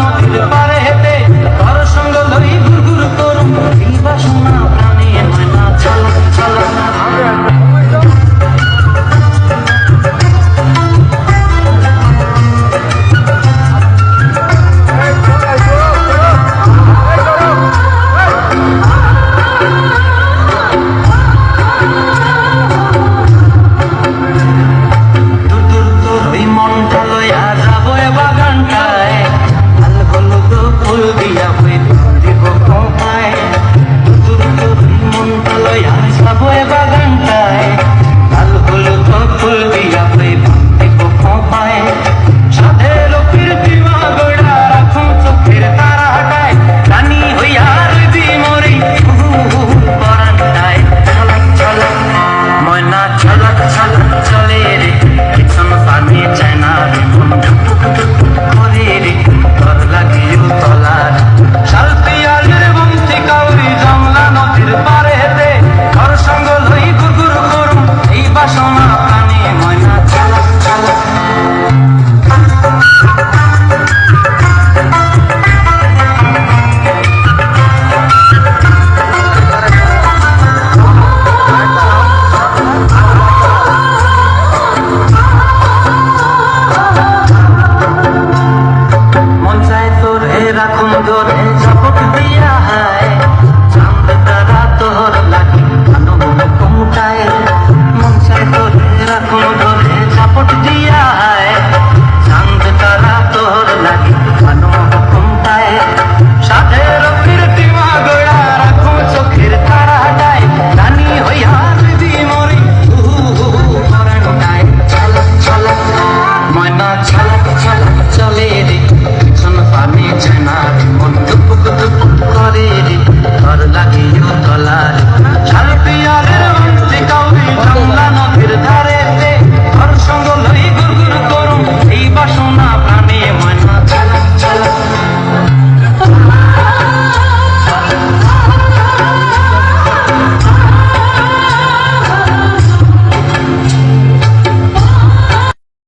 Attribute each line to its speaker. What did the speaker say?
Speaker 1: নদীর অন্তরে ঝপক দিয়া হয়। চাঁদ তারা তোর লাগে ভালো রাখো ধরে ঝপট দিয়া হয়।